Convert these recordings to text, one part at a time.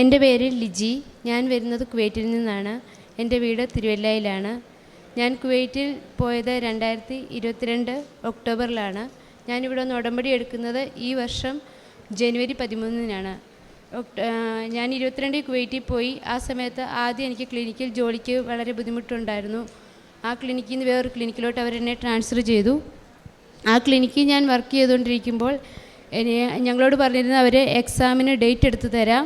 എന്റെ പേര് ലിജി. ഞാൻ വരുന്നത് കുവൈറ്റിൽ നിന്നാണ്. എന്റെ വീട് തിരുവല്ലയിലാണ്. ഞാൻ കുവൈറ്റിൽ പോയത് രണ്ടായിരത്തി ഇരുപത്തിരണ്ട് ഒക്ടോബറിലാണ്. ഞാനിവിടെ നിന്ന് ഉടമ്പടി എടുക്കുന്നത് ഈ വർഷം ജനുവരി പതിമൂന്നിനാണ്. ഞാൻ ഇരുപത്തിരണ്ടിൽ കുവൈറ്റിൽ പോയി. ആ സമയത്ത് ആദ്യം എനിക്ക് ക്ലിനിക്കിൽ ജോലിക്ക് വളരെ ബുദ്ധിമുട്ടുണ്ടായിരുന്നു. ആ ക്ലിനിക്കിൽ നിന്ന് വേറൊരു ക്ലിനിക്കിലോട്ട് അവരെന്നെ ട്രാൻസ്ഫർ ചെയ്തു. ആ ക്ലിനിക്കിൽ ഞാൻ വർക്ക് ചെയ്തുകൊണ്ടിരിക്കുമ്പോൾ ഞങ്ങളോട് പറഞ്ഞിരുന്നത് അവർ എക്സാമിന് ഡേറ്റ് എടുത്തു തരാം.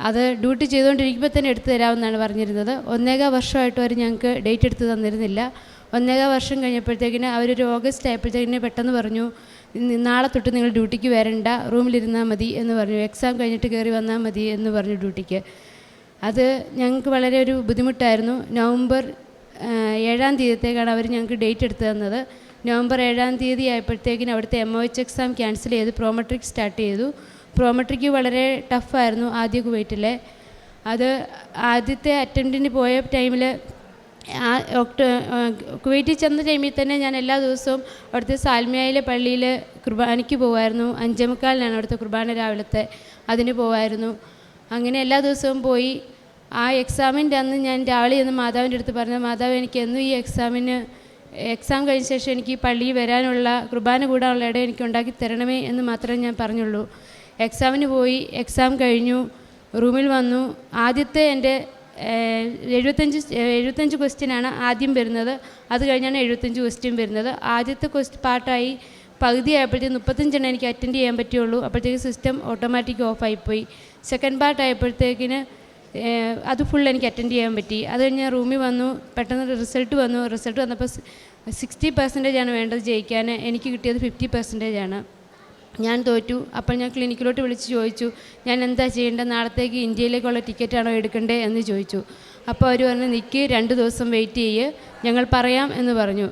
അത് ഡ്യൂട്ടി ചെയ്തുകൊണ്ടിരിക്കുമ്പോൾ തന്നെ എടുത്തു തരാമെന്നാണ് പറഞ്ഞിരുന്നത്. ഒന്നേകാ വർഷമായിട്ട് അവർ ഞങ്ങൾക്ക് ഡേറ്റ് എടുത്ത് തന്നിരുന്നില്ല. ഒന്നേകാ വർഷം കഴിഞ്ഞപ്പോഴത്തേക്കിന് അവരൊരു ഓഗസ്റ്റ് ആയപ്പോഴത്തേക്കിന് പെട്ടെന്ന് പറഞ്ഞു "ഇന്ന് നാളെ തൊട്ട് നിങ്ങൾ ഡ്യൂട്ടിക്ക് വരണ്ട റൂമിലിരുന്നാൽ മതി എന്ന് പറഞ്ഞു. എക്സാം കഴിഞ്ഞിട്ട് കയറി വന്നാൽ മതി എന്ന് പറഞ്ഞു ഡ്യൂട്ടിക്ക്. അത് ഞങ്ങൾക്ക് വളരെ ഒരു ബുദ്ധിമുട്ടായിരുന്നു. നവംബർ ഏഴാം തീയതിത്തേക്കാണ് അവർ ഞങ്ങൾക്ക് ഡേറ്റ് എടുത്ത് തന്നത്. നവംബർ ഏഴാം തീയതി ആയപ്പോഴത്തേക്കിന് അവിടുത്തെ M O H exam cancel ചെയ്ത് പ്രോമെട്രിക് സ്റ്റാർട്ട് ചെയ്തു. പ്രോമെട്രിക്ക് വളരെ ടഫായിരുന്നു ആദ്യ കുവൈറ്റിലെ അത് ആദ്യത്തെ അറ്റംപ്റ്റിന് പോയ ടൈമിൽ ആ ഒക്ടോ കുവൈറ്റിൽ ചെന്ന ടൈമിൽ തന്നെ ഞാൻ എല്ലാ ദിവസവും അവിടുത്തെ സാൽമിയയിലെ പള്ളിയിൽ കുർബാനയ്ക്ക് പോകുമായിരുന്നു അഞ്ചേമുക്കാലിനാണ് അവിടുത്തെ കുർബാന രാവിലത്തെ അതിന് പോകുമായിരുന്നു അങ്ങനെ എല്ലാ ദിവസവും പോയി. ആ എക്സാമിന്റെ അന്ന് ഞാൻ രാവിലെ ചെന്ന് മാതാവിന്റെ അടുത്ത് പറഞ്ഞു മാതാവ് എനിക്ക് എന്നും ഈ എക്സാമിന് എക്സാം കഴിഞ്ഞ ശേഷം എനിക്ക് പള്ളിയിൽ വരാനുള്ള കുർബാന കൂടാനുള്ള ഇടം എനിക്ക് ഉണ്ടാക്കി തരണമേ എന്ന് മാത്രമേ ഞാൻ പറഞ്ഞുള്ളൂ. എക്സാമിന് പോയി എക്സാം കഴിഞ്ഞു റൂമിൽ വന്നു. ആദ്യത്തെ എന്റെ എഴുപത്തഞ്ച് എഴുപത്തഞ്ച് ക്വസ്റ്റ്യനാണ് ആദ്യം വരുന്നത്. അത് കഴിഞ്ഞാണ് എഴുപത്തഞ്ച് ക്വസ്റ്റ്യൻ വരുന്നത്. ആദ്യത്തെ ക്വസ്റ്റ് പാർട്ടായി പകുതി ആയപ്പോഴത്തേക്ക് മുപ്പത്തഞ്ചെണ്ണം എനിക്ക് അറ്റൻഡ് ചെയ്യാൻ പറ്റുള്ളൂ. അപ്പോഴത്തേക്ക് സിസ്റ്റം ഓട്ടോമാറ്റിക് ഓഫായിപ്പോയി സെക്കൻഡ് പാർട്ട് ആയപ്പോഴത്തേക്കിന് അത് ഫുൾ എനിക്ക് അറ്റൻഡ് ചെയ്യാൻ പറ്റി. അത് കഴിഞ്ഞ് റൂമിൽ വന്നു. പെട്ടെന്ന് റിസൾട്ട് വന്നു. റിസൾട്ട് വന്നപ്പോൾ സിക്സ്റ്റി പെർസെന്റേജ് ആണ് വേണ്ടത് ജയിക്കാൻ. എനിക്ക് കിട്ടിയത് ഫിഫ്റ്റി പെർസെന്റേജ് ആണ്. ഞാൻ തോറ്റു. അപ്പോൾ ഞാൻ ക്ലിനിക്കിലോട്ട് വിളിച്ച് ചോദിച്ചു ഞാൻ എന്താ ചെയ്യേണ്ടത്? നാളത്തേക്ക് ഇന്ത്യയിലേക്കുള്ള ടിക്കറ്റാണോ എടുക്കണ്ടേ? എന്ന് ചോദിച്ചു. അപ്പോൾ അവർ പറഞ്ഞു നിൽക്ക് രണ്ട് ദിവസം വെയിറ്റ് ചെയ്യ് ഞങ്ങൾ പറയാം എന്ന് പറഞ്ഞു.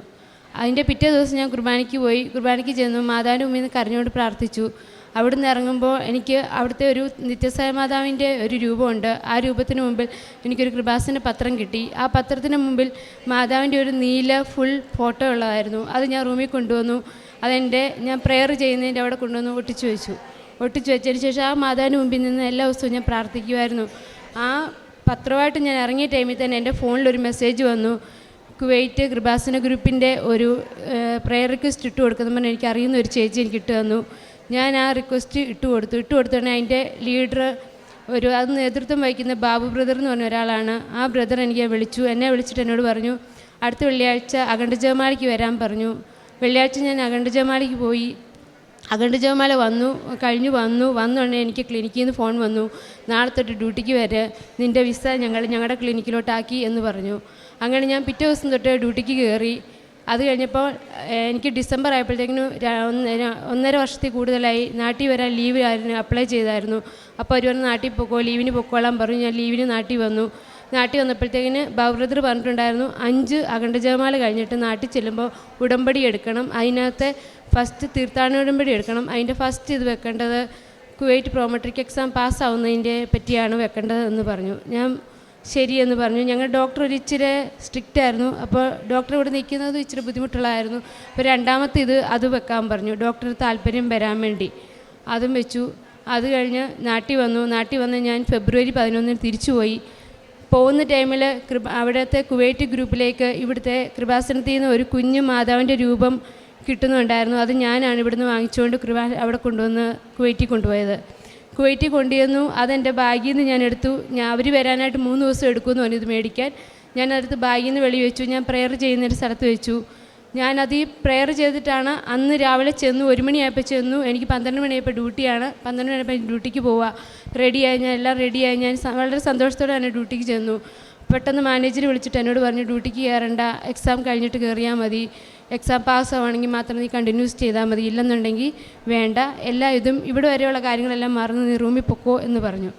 അതിന്റെ പിറ്റേ ദിവസം ഞാൻ കുർബാനയ്ക്ക് പോയി. കുർബാനയ്ക്ക് ചെന്നു മാതാവിന്റെ മുമ്പിൽ നിന്ന് കരഞ്ഞുകൊണ്ട് പ്രാർത്ഥിച്ചു. അവിടുന്ന് ഇറങ്ങുമ്പോൾ എനിക്ക് അവിടുത്തെ ഒരു നിത്യസായ മാതാവിന്റെ ഒരു രൂപമുണ്ട്. ആ രൂപത്തിന് മുമ്പിൽ എനിക്കൊരു കൃപാസിന്റെ പത്രം കിട്ടി. ആ പത്രത്തിന് മുമ്പിൽ മാതാവിന്റെ ഒരു നീല ഫുൾ ഫോട്ടോ ഉള്ളതായിരുന്നു. അത് ഞാൻ റൂമിൽ കൊണ്ടുവന്നു. അതെന്റെ ഞാൻ പ്രെയർ ചെയ്യുന്നതിന്റെ അവിടെ കൊണ്ടുവന്ന് ഒട്ടിച്ചു വെച്ചു. ഒട്ടിച്ചു വെച്ചതിന് ശേഷം ആ മാതാവിന് മുമ്പിൽ നിന്ന് എല്ലാ ദിവസവും ഞാൻ പ്രാർത്ഥിക്കുമായിരുന്നു ആ പത്രമായിട്ട് ഞാൻ ഇറങ്ങിയ ടൈമിൽ തന്നെ എന്റെ ഫോണിലൊരു മെസ്സേജ് വന്നു. കുവൈറ്റ് കൃപാസന ഗ്രൂപ്പിന്റെ ഒരു പ്രെയർ റിക്വസ്റ്റ് ഇട്ട് കൊടുക്കുന്ന പറഞ്ഞാൽ എനിക്ക് അറിയുന്ന ഒരു ചേച്ചി എനിക്ക് ഇട്ട് തന്നു. ഞാൻ ആ റിക്വസ്റ്റ് ഇട്ട് കൊടുത്തു. ഇട്ട് കൊടുത്തോടെ അതിന്റെ ലീഡർ ഒരു അത് നേതൃത്വം വഹിക്കുന്ന ബാബു ബ്രദർ എന്ന് പറഞ്ഞ ഒരാളാണ്. ആ ബ്രദർ എനിക്ക് വിളിച്ചു. എന്നെ വിളിച്ചിട്ട് എന്നോട് പറഞ്ഞു അടുത്ത വെള്ളിയാഴ്ച അഖണ്ഡജമാലിക്ക് വരാൻ പറഞ്ഞു. വെള്ളിയാഴ്ച ഞാൻ അഖണ്ഡജമാലയ്ക്ക് പോയി. അഖണ്ഡജമാല വന്നു കഴിഞ്ഞു വന്നു. വന്നുടനെ എനിക്ക് ക്ലിനിക്കിൽ നിന്ന് ഫോൺ വന്നു. നാളെ തൊട്ട് ഡ്യൂട്ടിക്ക് വരെ നിന്റെ വിസ ഞങ്ങൾ ഞങ്ങളുടെ ക്ലിനിക്കിലോട്ടാക്കി എന്ന് പറഞ്ഞു. അങ്ങനെ ഞാൻ പിറ്റേ ദിവസം തൊട്ട് ഡ്യൂട്ടിക്ക് കയറി അത് കഴിഞ്ഞപ്പോൾ എനിക്ക് ഡിസംബർ ആയപ്പോഴത്തേക്കിനും ഒന്നര വർഷത്തിൽ കൂടുതലായി നാട്ടിൽ വരാൻ ലീവ് ആയിരുന്നു അപ്ലൈ ചെയ്തായിരുന്നു. അപ്പോൾ അവർ പറഞ്ഞു നാട്ടിൽ പൊക്കോ ലീവിന് പൊക്കോളാൻ പറഞ്ഞു. ഞാൻ ലീവിന് നാട്ടിൽ വന്നു. നാട്ടിൽ വന്നപ്പോഴത്തേക്കിന് ബൗബ്രദർ പറഞ്ഞിട്ടുണ്ടായിരുന്നു അഞ്ച് അഖണ്ഡജമാല കഴിഞ്ഞിട്ട് നാട്ടിൽ ചെല്ലുമ്പോൾ ഉടമ്പടി എടുക്കണം. അതിനകത്തെ ഫസ്റ്റ് തീർത്ഥാടന ഉടമ്പടി എടുക്കണം. അതിന്റെ ഫസ്റ്റ് ഇത് വെക്കേണ്ടത് കുവൈറ്റ് പ്രോമെട്രിക് എക്സാം പാസ്സാവുന്നതിന്റെ പറ്റിയാണ് വെക്കേണ്ടത് എന്ന് പറഞ്ഞു. ഞാൻ ശരിയെന്ന് പറഞ്ഞു. ഞങ്ങൾ ഡോക്ടർ ഒരു ഇച്ചിരി സ്ട്രിക്റ്റ് ആയിരുന്നു. അപ്പോൾ ഡോക്ടർ ഇവിടെ നിൽക്കുന്നത് ഇച്ചിരി ബുദ്ധിമുട്ടുള്ളതായിരുന്നു. അപ്പോൾ രണ്ടാമത്തെ ഇത് അത് വെക്കാൻ പറഞ്ഞു. ഡോക്ടർ താല്പര്യം വരാൻ വേണ്ടി അതും വെച്ചു. അത് കഴിഞ്ഞ് നാട്ടിൽ വന്നു. നാട്ടിൽ വന്ന് ഞാൻ ഫെബ്രുവരി പതിനൊന്നിന് തിരിച്ചുപോയി. പോകുന്ന ടൈമിൽ കൃപ അവിടുത്തെ കുവൈറ്റ് ഗ്രൂപ്പിലേക്ക് ഇവിടുത്തെ കൃപാസനത്തിൽ നിന്ന് ഒരു കുഞ്ഞു മാതാവിന്റെ രൂപം കിട്ടുന്നുണ്ടായിരുന്നു. അത് ഞാനാണ് ഇവിടുന്ന് വാങ്ങിച്ചുകൊണ്ട് കൃപാ അവിടെ കൊണ്ടുവന്ന് കുവൈറ്റിൽ കൊണ്ടുപോയത്. കുവൈറ്റിൽ കൊണ്ടുവന്നു. അതെന്റെ ബാഗിൽ നിന്ന് ഞാൻ എടുത്തു. ഞാൻ അവർ വരാനായിട്ട് മൂന്ന് ദിവസം എടുക്കുമെന്ന് പറഞ്ഞു ഇത് മേടിക്കാൻ. ഞാൻ അടുത്ത് ബാഗിൽ നിന്ന് വെളി വെച്ചു. ഞാൻ പ്രെയർ ചെയ്യുന്നൊരു സ്ഥലത്ത് വെച്ചു. ഞാനത് ഈ പ്രെയർ ചെയ്തിട്ടാണ് അന്ന് രാവിലെ ചെന്നു ഒരു മണിയായപ്പോൾ ചെന്നു. എനിക്ക് പന്ത്രണ്ട് മണിയായപ്പോൾ ഡ്യൂട്ടിയാണ് പന്ത്രണ്ട് മണിയായപ്പോൾ ഡ്യൂട്ടിക്ക് പോവുക റെഡിയായി ഞാൻ എല്ലാം റെഡിയായി ഞാൻ വളരെ സന്തോഷത്തോടെ തന്നെ ഡ്യൂട്ടിക്ക് ചെന്നു. പെട്ടെന്ന് മാനേജർ വിളിച്ചിട്ട് എന്നോട് പറഞ്ഞു ഡ്യൂട്ടിക്ക് കയറണ്ട എക്സാം കഴിഞ്ഞിട്ട് കയറിയാൽ മതി. എക്സാം പാസ് ആവുകയാണെങ്കിൽ മാത്രം നീ കണ്ടിന്യൂസ് ചെയ്താൽ മതി. ഇല്ലെന്നുണ്ടെങ്കിൽ വേണ്ട. എല്ലാ ഇതും ഇവിടെ വരെയുള്ള കാര്യങ്ങളെല്ലാം മറന്ന് നീ റൂമിൽ പൊക്കോ എന്ന് പറഞ്ഞു.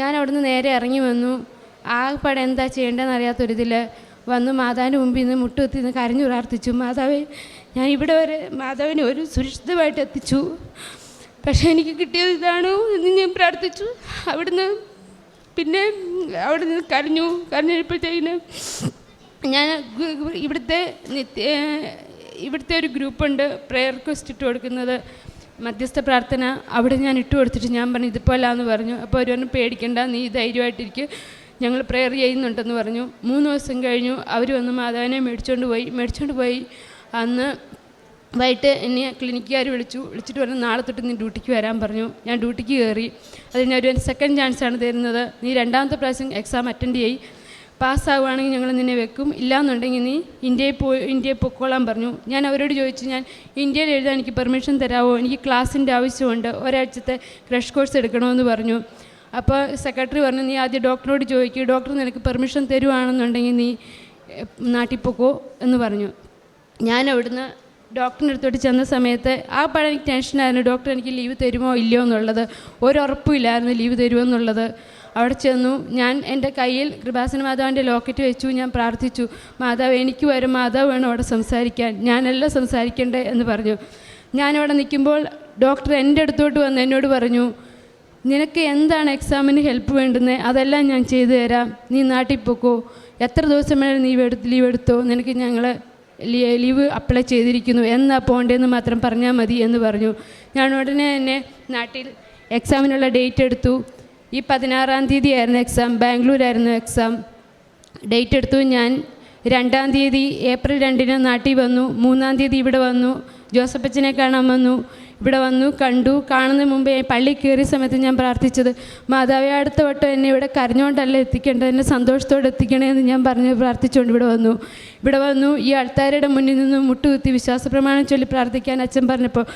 ഞാൻ അവിടുന്ന് നേരെ ഇറങ്ങി വന്നു. ആകെപ്പാടെ എന്താ ചെയ്യേണ്ടതെന്ന് അറിയാത്തൊരിതിൽ വന്നു മാതാവിന്റെ മുമ്പിൽ നിന്ന് മുട്ടുകുത്തി നിന്ന് കരഞ്ഞു പ്രാർത്ഥിച്ചു മാതാവേ ഞാൻ ഇവിടെ വരെ മാതാവിനെ ഒരു സുരക്ഷിതമായിട്ട് എത്തിച്ചു. പക്ഷേ എനിക്ക് കിട്ടിയത് ഇതാണ് എന്ന് ഞാൻ പ്രാർത്ഥിച്ചു. അവിടുന്ന് പിന്നെ അവിടെ നിന്ന് കരഞ്ഞു. കരഞ്ഞപ്പോഴത്തേക്കിന് ഞാൻ ഇവിടുത്തെ നിത്യ ഇവിടുത്തെ ഒരു ഗ്രൂപ്പുണ്ട് പ്രെയർ റിക്വസ്റ്റ് ഇട്ട് കൊടുക്കുന്നത്. മധ്യസ്ഥ പ്രാർത്ഥന അവിടെ ഞാൻ ഇട്ട് കൊടുത്തിട്ട് ഞാൻ പറഞ്ഞു ഇതുപോലെ ആണെന്ന് പറഞ്ഞു. അപ്പോൾ ഒരു പേടിക്കണ്ട നീ ധൈര്യമായിട്ടിരിക്കും. ഞങ്ങൾ പ്രെയർ ചെയ്യുന്നുണ്ടെന്ന് പറഞ്ഞു. മൂന്ന് ദിവസം കഴിഞ്ഞു അവർ വന്ന് മാതാവിനെ മേടിച്ചുകൊണ്ട് പോയി. മേടിച്ചുകൊണ്ട് പോയി. അന്ന് വൈകിട്ട് എന്നെ ക്ലിനിക്കുകാർ വിളിച്ചു. വിളിച്ചിട്ട് പറഞ്ഞു നാളെ തൊട്ട് നീ ഡ്യൂട്ടിക്ക് വരാൻ പറഞ്ഞു. ഞാൻ ഡ്യൂട്ടിക്ക് കയറി ഒരു സെക്കൻഡ് ചാൻസാണ് തരുന്നത്. നീ രണ്ടാമത്തെ പ്രാവശ്യം എക്സാം അറ്റൻഡ് ചെയ്യും. പാസ്സാവുകയാണെങ്കിൽ ഞങ്ങൾ നിന്നെ വെക്കും. ഇല്ലയെന്നുണ്ടെങ്കിൽ നീ ഇന്ത്യയിൽ പോയി ഇന്ത്യയിൽ പൊക്കോളാൻ പറഞ്ഞു. ഞാൻ അവരോട് ചോദിച്ചു ഞാൻ ഇന്ത്യയിൽ എഴുതാൻ എനിക്ക് പെർമിഷൻ തരാമോ എനിക്ക് ക്ലാസ്സിന്റെ ആവശ്യമുണ്ട്. ഒരാഴ്ചത്തെ ക്രഷ് കോഴ്സ് എടുക്കണമെന്ന് പറഞ്ഞു. അപ്പോൾ സെക്രട്ടറി പറഞ്ഞു നീ ആദ്യം ഡോക്ടറോട് ചോദിക്കുക ഡോക്ടർ നിനക്ക് പെർമിഷൻ തരുവാണെന്നുണ്ടെങ്കിൽ നീ നാട്ടിൽ പോക്കോ എന്ന് പറഞ്ഞു. ഞാൻ അവിടുന്ന് ഡോക്ടറിന്റെ അടുത്തോട്ട് ചെന്ന സമയത്ത് ആ പഴയ എനിക്ക് ടെൻഷനായിരുന്നു ഡോക്ടർ എനിക്ക് ലീവ് തരുമോ ഇല്ലയോ എന്നുള്ളത്. ഒരുറപ്പുമില്ലായിരുന്നു ലീവ് തരുമോ എന്നുള്ളത്. അവിടെ ചെന്നു. ഞാൻ എന്റെ കയ്യിൽ കൃപാസന മാതാവിന്റെ ലോക്കറ്റ് വെച്ചു ഞാൻ പ്രാർത്ഥിച്ചു മാതാവ് എനിക്ക് വരും മാതാവ് വേണം അവിടെ സംസാരിക്കാൻ. ഞാനല്ല സംസാരിക്കണ്ടേ എന്ന് പറഞ്ഞു. ഞാനവിടെ നിൽക്കുമ്പോൾ ഡോക്ടർ എന്റെ അടുത്തോട്ട് വന്ന് എന്നോട് പറഞ്ഞു നിനക്ക് എന്താണ് എക്സാമിന് ഹെൽപ്പ് വേണ്ടുന്നത് അതെല്ലാം ഞാൻ ചെയ്തു തരാം. നീ നാട്ടിൽ പോക്കോ. എത്ര ദിവസം വേണം നീ എടുത്ത് ലീവ് എടുത്തോ. നിനക്ക് ഞങ്ങൾ ലീവ് അപ്ലൈ ചെയ്തിരിക്കുന്നു. എന്നാ പോകേണ്ടതെന്ന് മാത്രം പറഞ്ഞാൽ മതി എന്ന് പറഞ്ഞു. ഞാൻ ഉടനെ തന്നെ നാട്ടിൽ എക്സാമിനുള്ള ഡേറ്റ് എടുത്തു. ഈ പതിനാറാം തീയതി ആയിരുന്നു എക്സാം ബാംഗ്ലൂരായിരുന്നു എക്സാം ഡേറ്റ് എടുത്തു ഞാൻ. രണ്ടാം തീയതി ഏപ്രിൽ രണ്ടിന് നാട്ടിൽ വന്നു. മൂന്നാം തീയതി ഇവിടെ വന്നു. ജോസഫച്ചനെ കാണാൻ വന്നു. ഇവിടെ വന്നു കണ്ടു. കാണുന്നതിന് മുമ്പേ പള്ളി കയറിയ സമയത്ത് ഞാൻ പ്രാർത്ഥിച്ചത് മാതാവേ അടുത്ത വട്ടം എന്നെ ഇവിടെ കരഞ്ഞുകൊണ്ടല്ല എത്തിക്കേണ്ടത്? എന്നെ സന്തോഷത്തോടെ എത്തിക്കണേ എന്ന് ഞാൻ പറഞ്ഞ് പ്രാർത്ഥിച്ചുകൊണ്ട് ഇവിടെ വന്നു. ഇവിടെ വന്നു. ഈ ആൾക്കാരുടെ മുന്നിൽ നിന്ന് മുട്ടുകുത്തി വിശ്വാസ പ്രമാണം ചൊല്ലി പ്രാർത്ഥിക്കാൻ അച്ഛൻ പറഞ്ഞപ്പോൾ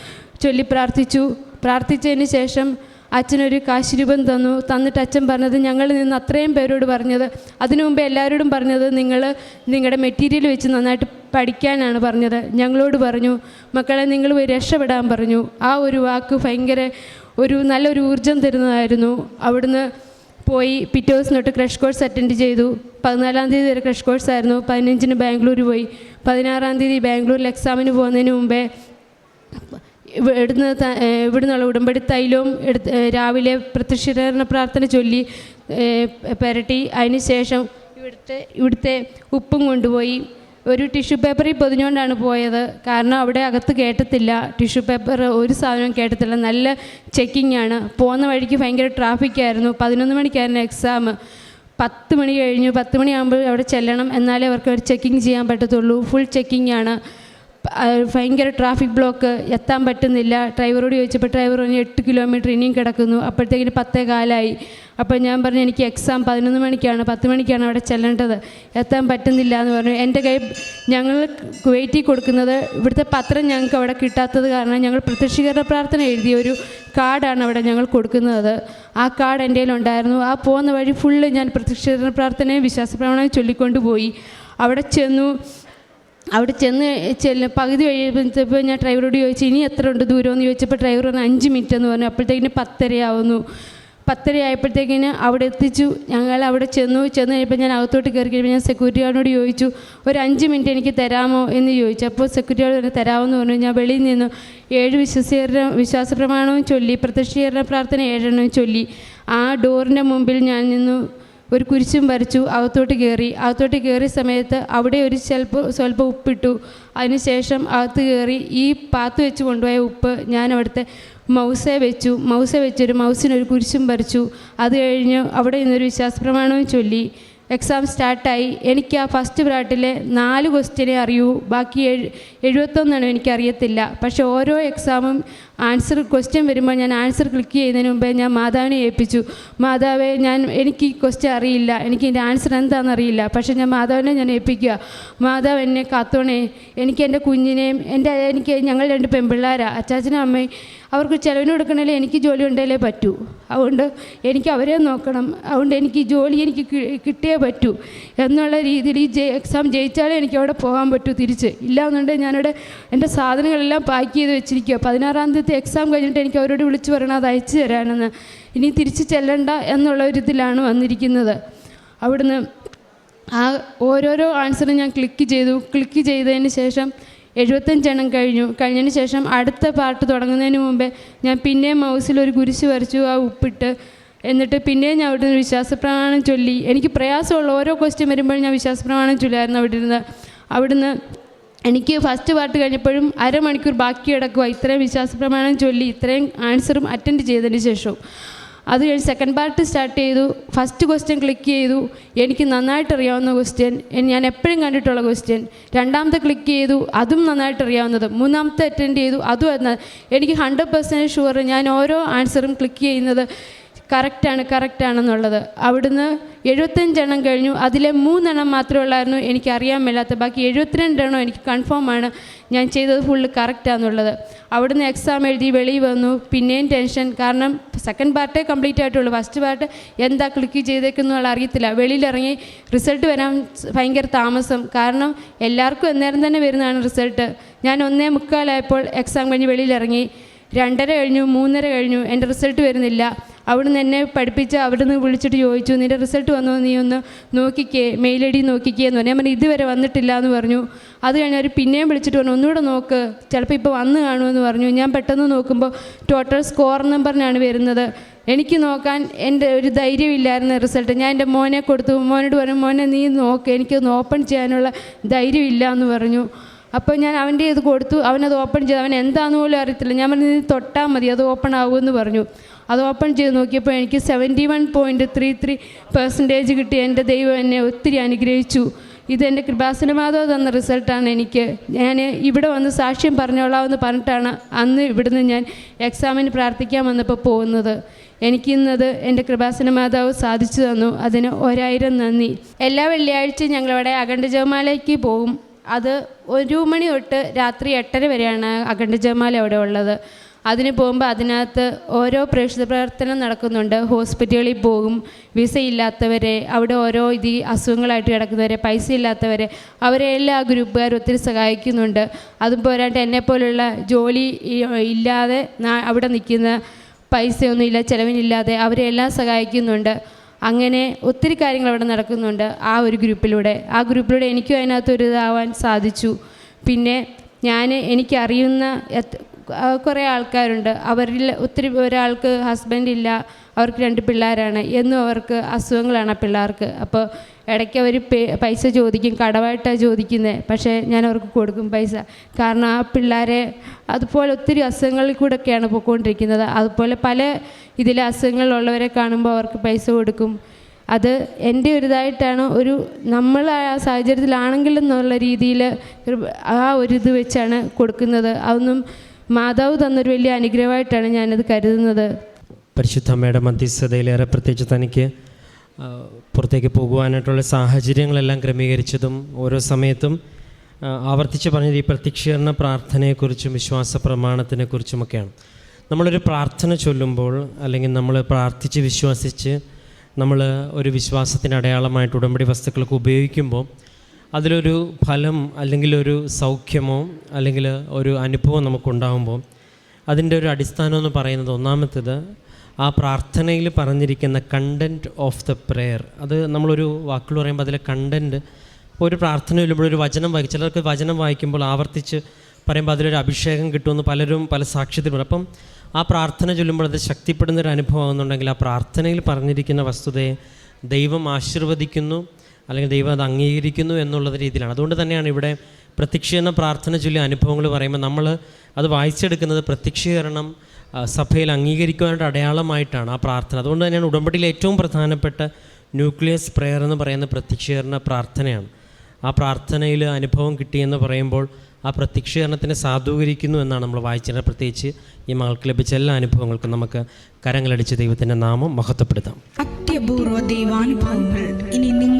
ചൊല്ലി പ്രാർത്ഥിച്ചു. പ്രാർത്ഥിച്ചതിന് ശേഷം അച്ഛനൊരു കാശ് രൂപം തന്നു. തന്നിട്ട് അച്ഛൻ പറഞ്ഞത് ഞങ്ങൾ നിന്ന് അത്രയും പേരോട് പറഞ്ഞത്. അതിനു മുമ്പ് എല്ലാവരോടും പറഞ്ഞത് നിങ്ങൾ നിങ്ങളുടെ മെറ്റീരിയൽ വെച്ച് നന്നായിട്ട് പഠിക്കാനാണ് പറഞ്ഞത്. ഞങ്ങളോട് പറഞ്ഞു മക്കളെ നിങ്ങൾ പോയി രക്ഷപ്പെടാൻ പറഞ്ഞു. ആ ഒരു വാക്ക് ഭയങ്കര ഒരു നല്ലൊരു ഊർജം തരുന്നതായിരുന്നു. അവിടുന്ന് പോയി പിറ്റേ ദിവസം തൊട്ട് ക്രഷ് കോഴ്സ് അറ്റൻഡ് ചെയ്തു. പതിനാലാം തീയതി വരെ ക്രഷ് കോഴ്സ് ആയിരുന്നു പതിനഞ്ചിന് ബാംഗ്ലൂർ പോയി. പതിനാറാം തീയതി ബാംഗ്ലൂരിൽ എക്സാമിന് പോകുന്നതിന് മുമ്പേ ഇവിടുന്ന് ഇവിടുന്നുള്ള ഉടമ്പടി തൈലവും എടുത്ത് രാവിലെ പ്രത്യക്ഷീകരണ പ്രാർത്ഥന ചൊല്ലി പെരട്ടി പുരട്ടി. അതിന് ശേഷം ഇവിടുത്തെ ഇവിടുത്തെ ഉപ്പും കൊണ്ടുപോയി. ഒരു ടിഷ്യൂ പേപ്പറിൽ പൊതിഞ്ഞുകൊണ്ടാണ് പോയത്. കാരണം അവിടെ അകത്ത് കേട്ടത്തില്ല ടിഷ്യൂ പേപ്പർ ഒരു സാധനവും കേട്ടത്തില്ല നല്ല ചെക്കിംഗ് ആണ്. പോകുന്ന വഴിക്ക് ഭയങ്കര ട്രാഫിക്കായിരുന്നു പതിനൊന്ന് മണിക്കായിരുന്നു എക്സാം പത്ത് മണി കഴിഞ്ഞു. പത്ത് മണിയാകുമ്പോൾ അവിടെ ചെല്ലണം. എന്നാലേ അവർക്ക് ഒരു ചെക്കിങ് ചെയ്യാൻ പറ്റത്തുള്ളൂ. ഫുൾ ചെക്കിംഗ് ആണ്. ഭയങ്കര ട്രാഫിക് ബ്ലോക്ക് എത്താൻ പറ്റുന്നില്ല. ഡ്രൈവറോട് ചോദിച്ചപ്പോൾ ഡ്രൈവർ പറഞ്ഞു എട്ട് കിലോമീറ്റർ ഇനിയും കിടക്കുന്നു. അപ്പോഴത്തേക്കിന് പത്തേ കാലായി. അപ്പോൾ ഞാൻ പറഞ്ഞു എനിക്ക് എക്സാം പതിനൊന്ന് മണിക്കാണ് പത്ത് മണിക്കാണ് അവിടെ ചെല്ലേണ്ടത്. എത്താൻ പറ്റുന്നില്ല എന്ന് പറഞ്ഞു. എന്റെ കൈ ഞങ്ങൾ വെയിറ്റിൽ കൊടുക്കുന്നത് ഇവിടുത്തെ പത്രം ഞങ്ങൾക്ക് അവിടെ കിട്ടാത്തത് കാരണം ഞങ്ങൾ പ്രത്യക്ഷീകരണ പ്രാർത്ഥന എഴുതിയ ഒരു കാർഡാണ് അവിടെ ഞങ്ങൾ കൊടുക്കുന്നത്. ആ കാർഡ് എന്റെ ഉണ്ടായിരുന്നു ആ പോകുന്ന വഴി ഫുള്ള് ഞാൻ പ്രത്യക്ഷീകരണ പ്രാർത്ഥനയും വിശ്വാസ ചൊല്ലിക്കൊണ്ട് പോയി. അവിടെ ചെന്നു. അവിടെ ചെന്ന് ചെല്ല പകുതി കഴിയുമ്പോഴത്തേപ്പോൾ ഞാൻ ഡ്രൈവറോട് ചോദിച്ചു ഇനി എത്ര ഉണ്ട് ദൂരം എന്ന് ചോദിച്ചപ്പോൾ ഡ്രൈവർ പറഞ്ഞു അഞ്ച് മിനിറ്റ് എന്ന് പറഞ്ഞു. അപ്പോഴത്തേക്കിന് പത്തരയാവുന്നു പത്തര ആയപ്പോഴത്തേക്കിന് അവിടെ എത്തിച്ചു. ഞങ്ങൾ അവിടെ ചെന്നു. ചെന്ന് കഴിഞ്ഞപ്പോൾ ഞാൻ അകത്തോട്ട് കയറി കഴിയുമ്പോൾ ഞാൻ സെക്യൂരിറ്റി ഗാർഡിനോട് ചോദിച്ചു ഒരു അഞ്ച് മിനിറ്റ് എനിക്ക് തരാമോ? എന്ന് ചോദിച്ചു. അപ്പോൾ സെക്യൂരിറ്റി ഗാർഡ് പറഞ്ഞു തരാമെന്ന് പറഞ്ഞു. ഞാൻ വെളിയിൽ നിന്നു ഏഴ് വിശ്വസീകരണ വിശ്വാസ പ്രമാണവും ചൊല്ലി പ്രത്യക്ഷീകരണ പ്രാർത്ഥന ഏഴെണ്ണവും ചൊല്ലി. ആ ഡോറിന്റെ മുമ്പിൽ ഞാൻ നിന്നു. ഒരു കുരിശും വരച്ചു അകത്തോട്ട് കയറി അകത്തോട്ട് കയറിയ സമയത്ത് അവിടെ ഒരു സ്വല്പം സ്വല്പം ഉപ്പിട്ടു. അതിനുശേഷം അകത്ത് കയറി ഈ പാത്ത് വെച്ച് കൊണ്ടുപോയ ഉപ്പ് ഞാൻ അവിടുത്തെ മൗസെ വെച്ചു. മൗസെ വെച്ചൊരു മൗസിനൊരു കുരിശും വരച്ചു. അത് കഴിഞ്ഞ് അവിടെ നിന്നൊരു വിശ്വാസപ്രമാണവും ചൊല്ലി. എക്സാം സ്റ്റാർട്ടായി എനിക്ക് ആ ഫസ്റ്റ് ബ്രാട്ടിലെ നാല് ക്വസ്റ്റ്യനെ അറിയൂ. ബാക്കി എഴു എഴുപത്തൊന്നെണ്ണം എനിക്കറിയത്തില്ല പക്ഷേ ഓരോ എക്സാമും ആൻസർ ക്വസ്റ്റ്യൻ വരുമ്പോൾ ഞാൻ ആൻസർ ക്ലിക്ക് ചെയ്യുന്നതിന് മുമ്പേ ഞാൻ മാതാവിനെ ഏൽപ്പിച്ചു. മാതാവെ ഞാൻ എനിക്ക് ഈ ക്വസ്റ്റ്യൻ അറിയില്ല. എനിക്ക് ഇതിന്റെ ആൻസർ എന്താണെന്ന് അറിയില്ല. പക്ഷേ ഞാൻ മാതാവിനെ ഞാൻ ഏൽപ്പിക്കുക. മാതാവ് എന്നെ കാത്തോണേ. എനിക്ക് എന്റെ കുഞ്ഞിനെയും എന്റെ എനിക്ക് ഞങ്ങൾ രണ്ട് പെൺപിള്ളേരാണ് അച്ചാച്ചനും അമ്മയും അവർക്ക് ചിലവിന് കൊടുക്കണേലേ എനിക്ക് ജോലി ഉണ്ടെങ്കിലേ പറ്റൂ. അതുകൊണ്ട് എനിക്ക് അവരെ നോക്കണം. അതുകൊണ്ട് എനിക്ക് ജോലി എനിക്ക് കിട്ടിയേ പറ്റൂ. എന്നുള്ള രീതിയിൽ ഈ ജെ എക്സാം ജയിച്ചാലേ എനിക്ക് അവിടെ പോകാൻ പറ്റൂ തിരിച്ച്. ഇല്ല എന്നുണ്ടെങ്കിൽ ഞാനിവിടെ എന്റെ സാധനങ്ങളെല്ലാം പാക്ക് ചെയ്ത് വെച്ചിരിക്കുക പതിനാറാം തീയതി എക്സാം കഴിഞ്ഞിട്ട് എനിക്ക് അവരോട് വിളിച്ചു പറയണം അത് അയച്ചു തരാനെന്ന്. ഇനി തിരിച്ച് ചെല്ലണ്ട എന്നുള്ള ഒരു ഇതിലാണ് വന്നിരിക്കുന്നത്. അവിടുന്ന് ആ ഓരോരോ ആൻസറും ഞാൻ ക്ലിക്ക് ചെയ്തു. ക്ലിക്ക് ചെയ്തതിന് ശേഷം എഴുപത്തഞ്ചെണ്ണം കഴിഞ്ഞു. കഴിഞ്ഞതിന് ശേഷം അടുത്ത പാർട്ട് തുടങ്ങുന്നതിന് മുമ്പേ ഞാൻ പിന്നെയും മൗസിൽ ഒരു കുരിശ് വരച്ചു ആ ഉപ്പിട്ട്. എന്നിട്ട് പിന്നെയും ഞാൻ അവിടെ നിന്ന് വിശ്വാസപ്രമാണം ചൊല്ലി. എനിക്ക് പ്രയാസമുള്ള ഓരോ ക്വസ്റ്റ്യൻ വരുമ്പോഴും ഞാൻ വിശ്വാസപ്രമാണം ചൊല്ലായിരുന്നു അവിടെ ഇരുന്ന് അവിടുന്ന് എനിക്ക് ഫസ്റ്റ് പാർട്ട് കഴിഞ്ഞപ്പോഴും അരമണിക്കൂർ ബാക്കി കിടക്കുക ഇത്രയും വിശ്വാസപ്രമാണം ചൊല്ലി ഇത്രയും ആൻസറും അറ്റൻഡ് ചെയ്തതിന് ശേഷവും. അത് കഴിഞ്ഞ് സെക്കൻഡ് പാർട്ട് സ്റ്റാർട്ട് ചെയ്തു. ഫസ്റ്റ് ക്വസ്റ്റ്യൻ ക്ലിക്ക് ചെയ്തു. എനിക്ക് നന്നായിട്ട് അറിയാവുന്ന ക്വസ്റ്റ്യൻ ഞാൻ എപ്പോഴും കണ്ടിട്ടുള്ള ക്വസ്റ്റ്യൻ രണ്ടാമത്തെ ക്ലിക്ക് ചെയ്തു. അതും നന്നായിട്ട് അറിയാവുന്നത്. മൂന്നാമത്തെ അറ്റൻഡ് ചെയ്തു. അതും എനിക്ക് ഹൺഡ്രഡ് പെർസെന്റ് ഷുവർ ഞാൻ ഓരോ ആൻസറും ക്ലിക്ക് ചെയ്യുന്നത് കറക്റ്റാണ് കറക്റ്റാണെന്നുള്ളത്. അവിടുന്ന് എഴുപത്തഞ്ചെണ്ണം കഴിഞ്ഞു. അതിലെ മൂന്നെണ്ണം മാത്രമേ ഉള്ളായിരുന്നു എനിക്ക് അറിയാൻ മേലാത്ത. ബാക്കി എഴുപത്തിരണ്ടെണ്ണം എനിക്ക് കൺഫേം ആണ് ഞാൻ ചെയ്തത് ഫുള്ള് കറക്റ്റാന്നുള്ളത് അവിടുന്ന് എക്സാം എഴുതി വെളി വന്നു. പിന്നെയും ടെൻഷൻ കാരണം സെക്കൻഡ് പാർട്ടേ കംപ്ലീറ്റ് ആയിട്ടുള്ളൂ. ഫസ്റ്റ് പാർട്ട് എന്താ ക്ലിക്ക് ചെയ്തേക്കെന്നുള്ള അറിയത്തില്ല. വെളിയിലിറങ്ങി റിസൾട്ട് വരാൻ ഭയങ്കര താമസം. കാരണം എല്ലാവർക്കും അന്നേരം തന്നെ വരുന്നതാണ് റിസൾട്ട് ഞാൻ ഒന്നേ മുക്കാലായപ്പോൾ എക്സാം കഴിഞ്ഞ് വെളിയിലിറങ്ങി. രണ്ടര കഴിഞ്ഞു മൂന്നര കഴിഞ്ഞു. എന്റെ റിസൾട്ട് വരുന്നില്ല. അവിടുന്ന് എന്നെ പഠിപ്പിച്ച് അവിടുന്ന് വിളിച്ചിട്ട് ചോദിച്ചു നിന്റെ റിസൾട്ട് വന്നോ? നീ ഒന്ന് നോക്കിക്കേ മെയിൽ ഐ ഡി നോക്കിക്കേ എന്ന് പറഞ്ഞു. ഞാൻ പറഞ്ഞു ഇതുവരെ വന്നിട്ടില്ല എന്ന് പറഞ്ഞു. അത് കഴിഞ്ഞ് അവർ പിന്നെയും വിളിച്ചിട്ട് പറഞ്ഞു ഒന്നുകൂടെ നോക്ക് ചിലപ്പോൾ ഇപ്പോൾ വന്ന് കാണുമെന്ന് പറഞ്ഞു. ഞാൻ പെട്ടെന്ന് നോക്കുമ്പോൾ ടോട്ടൽ സ്കോർ നമ്പറിനാണ് വരുന്നത്. എനിക്ക് നോക്കാൻ എന്റെ ഒരു ധൈര്യമില്ലായിരുന്നു റിസൾട്ട് ഞാൻ എന്റെ മോനെ കൊടുത്തു. മോനോട് പറഞ്ഞു മോനെ നീ നോക്ക് എനിക്കൊന്ന് ഓപ്പൺ ചെയ്യാനുള്ള ധൈര്യമില്ല എന്ന് പറഞ്ഞു. അപ്പോൾ ഞാൻ അവന്റെ ഇത് കൊടുത്തു അവനത് ഓപ്പൺ ചെയ്തു. അവൻ എന്താണെന്ന് പോലും അറിയത്തില്ല. ഞാൻ പറഞ്ഞു നീ തൊട്ടാൽ മതി അത് ഓപ്പൺ ആകുമെന്ന് പറഞ്ഞു. അത് ഓപ്പൺ ചെയ്ത് നോക്കിയപ്പോൾ എനിക്ക് seventy one point three three percentage കിട്ടി. എന്റെ ദൈവം എന്നെ ഒത്തിരി അനുഗ്രഹിച്ചു. ഇത് എന്റെ കൃപാസനമാധവ് തന്ന റിസൾട്ടാണ് എനിക്ക്. ഞാൻ ഇവിടെ വന്ന് സാക്ഷ്യം പറഞ്ഞോളാമെന്ന് പറഞ്ഞിട്ടാണ് അന്ന് ഇവിടുന്ന് ഞാൻ എക്സാമിന് പ്രാർത്ഥിക്കാൻ വന്നപ്പോൾ പോകുന്നത്. എനിക്കിന്നത് എന്റെ കൃപാസന മാതാവ് സാധിച്ചു തന്നു. അതിന് ഒരായിരം നന്ദി. എല്ലാ വെള്ളിയാഴ്ചയും ഞങ്ങളിവിടെ അഖണ്ഡജവമാലയ്ക്ക് പോകും. അത് ഒരു മണി തൊട്ട് രാത്രി എട്ടര വരെയാണ് അഖണ്ഡ ജമാൽ അവിടെ ഉള്ളത്. അതിന് പോകുമ്പോൾ അതിനകത്ത് ഓരോ പ്രേക്ഷിത പ്രവർത്തനം നടക്കുന്നുണ്ട്. ഹോസ്പിറ്റലുകളിൽ പോകും. വിസ ഇല്ലാത്തവരെ അവിടെ ഓരോ ഇത് അസുഖങ്ങളായിട്ട് കിടക്കുന്നവരെ പൈസ ഇല്ലാത്തവരെ അവരെ എല്ലാ ഗ്രൂപ്പുകാരും ഒത്തിരി സഹായിക്കുന്നുണ്ട്. അതും പോരാട്ട് എന്നെപ്പോലുള്ള ജോലി ഇല്ലാതെ അവിടെ നിൽക്കുന്ന പൈസയൊന്നുമില്ല ചിലവിനില്ലാതെ അവരെ എല്ലാം സഹായിക്കുന്നുണ്ട്. അങ്ങനെ ഒത്തിരി കാര്യങ്ങൾ അവിടെ നടക്കുന്നുണ്ട് ആ ഒരു ഗ്രൂപ്പിലൂടെ. ആ ഗ്രൂപ്പിലൂടെ എനിക്കും അതിനകത്ത് ഒരു ഇതാവാൻ സാധിച്ചു. പിന്നെ ഞാൻ എനിക്കറിയുന്ന കുറേ ആൾക്കാരുണ്ട്. അവരിൽ ഒത്തിരി ഒരാൾക്ക് ഹസ്ബൻഡ് ഇല്ല. അവർക്ക് രണ്ട് പിള്ളേരാണ്. എന്നും അവർക്ക് അസുഖങ്ങളാണ് പിള്ളേർക്ക്. അപ്പോൾ ഇടയ്ക്ക് അവർ പൈസ ചോദിക്കും. കടമായിട്ടാണ് ചോദിക്കുന്നത്. പക്ഷേ ഞാൻ അവർക്ക് കൊടുക്കും പൈസ. കാരണം ആ പിള്ളേരെ അതുപോലെ ഒത്തിരി അസുഖങ്ങളിൽ കൂടെയൊക്കെയാണ് പോയിക്കൊണ്ടിരിക്കുന്നത്. അതുപോലെ പല ഇതിലെ അസുഖങ്ങളുള്ളവരെ കാണുമ്പോൾ അവർക്ക് പൈസ കൊടുക്കും. അത് എന്റെ ഒരു ഇതായിട്ടാണ് ഒരു നമ്മൾ ആ സാഹചര്യത്തിലാണെങ്കിലും എന്നുള്ള രീതിയിൽ ആ ഒരു ഇത് വെച്ചാണ് കൊടുക്കുന്നത്. അതൊന്നും മാതാവ് തന്നൊരു വലിയ അനുഗ്രഹമായിട്ടാണ് ഞാനത് കരുതുന്നത്. പരിശുദ്ധമ്മയുടെ മധ്യസ്ഥതയിലേറെ പ്രത്യേകിച്ച് തനിക്ക് പുറത്തേക്ക് പോകുവാനായിട്ടുള്ള സാഹചര്യങ്ങളെല്ലാം ക്രമീകരിച്ചതും ഓരോ സമയത്തും ആവർത്തിച്ച് പറഞ്ഞത് ഈ പ്രത്യക്ഷീകരണ പ്രാർത്ഥനയെക്കുറിച്ചും വിശ്വാസ പ്രമാണത്തിനെക്കുറിച്ചുമൊക്കെയാണ്. നമ്മളൊരു പ്രാർത്ഥന ചൊല്ലുമ്പോൾ അല്ലെങ്കിൽ നമ്മൾ പ്രാർത്ഥിച്ച് വിശ്വസിച്ച് നമ്മൾ ഒരു വിശ്വാസത്തിന്റെ അടയാളമായിട്ട് ഉടമ്പടി വസ്തുക്കളൊക്കെ ഉപയോഗിക്കുമ്പോൾ അതിലൊരു ഫലം അല്ലെങ്കിൽ ഒരു സൗഖ്യമോ അല്ലെങ്കിൽ ഒരു അനുഭവം നമുക്കുണ്ടാകുമ്പോൾ അതിന്റെ ഒരു അടിസ്ഥാനം എന്ന് പറയുന്നത് ഒന്നാമത്തേത് ആ പ്രാർത്ഥനയിൽ പറഞ്ഞിരിക്കുന്ന കണ്ടന്റ് ഓഫ് ദ പ്രെയർ അത് നമ്മളൊരു വാക്കുകൾ പറയുമ്പോൾ അതിലെ കണ്ടന്റ് ഇപ്പോൾ ഒരു പ്രാർത്ഥന വരുമ്പോൾ ഒരു വചനം വായിക്കും. ചിലർക്ക് വചനം വായിക്കുമ്പോൾ ആവർത്തിച്ച് പറയുമ്പോൾ അതിലൊരു അഭിഷേകം കിട്ടുമെന്ന് പലരും പല സാക്ഷ്യത്തിൽ പറയും അപ്പം ആ പ്രാർത്ഥന ചൊല്ലുമ്പോൾ അത് ശക്തിപ്പെടുന്ന ഒരു അനുഭവം ആകുന്നുണ്ടെങ്കിൽ ആ പ്രാർത്ഥനയിൽ പറഞ്ഞിരിക്കുന്ന വസ്തുതയെ ദൈവം ആശീർവദിക്കുന്നു. അല്ലെങ്കിൽ ദൈവം അത് അംഗീകരിക്കുന്നു എന്നുള്ള രീതിയിലാണ്. അതുകൊണ്ട് തന്നെയാണ് ഇവിടെ പ്രത്യക്ഷീകരണ പ്രാർത്ഥന ചൊല്ലിയ അനുഭവങ്ങൾ പറയുമ്പോൾ നമ്മൾ അത് വായിച്ചെടുക്കുന്നത് പ്രത്യക്ഷീകരണം സഭയിൽ അംഗീകരിക്കുവാനായിട്ട് അടയാളമായിട്ടാണ് ആ പ്രാർത്ഥന. അതുകൊണ്ട് തന്നെയാണ് ഉടമ്പടിയിലെ ഏറ്റവും പ്രധാനപ്പെട്ട ന്യൂക്ലിയസ് പ്രെയർ എന്ന് പറയുന്ന പ്രത്യക്ഷീകരണ പ്രാർത്ഥനയാണ്. ആ പ്രാർത്ഥനയിൽ അനുഭവം കിട്ടിയെന്ന് പറയുമ്പോൾ ആ പ്രത്യക്ഷീകരണത്തിനെ സാധൂകരിക്കുന്നു എന്നാണ് നമ്മൾ വായിച്ചത് പ്രത്യേകിച്ച് ഈ മകൾക്ക് ലഭിച്ച എല്ലാ അനുഭവങ്ങൾക്കും നമുക്ക് കരങ്ങളടിച്ച് ദൈവത്തിന്റെ നാമം മഹത്വപ്പെടുത്താം. അത്യപൂർവ ദൈവാനുഭവങ്ങൾ. ഇനി നിങ്ങൾക്കും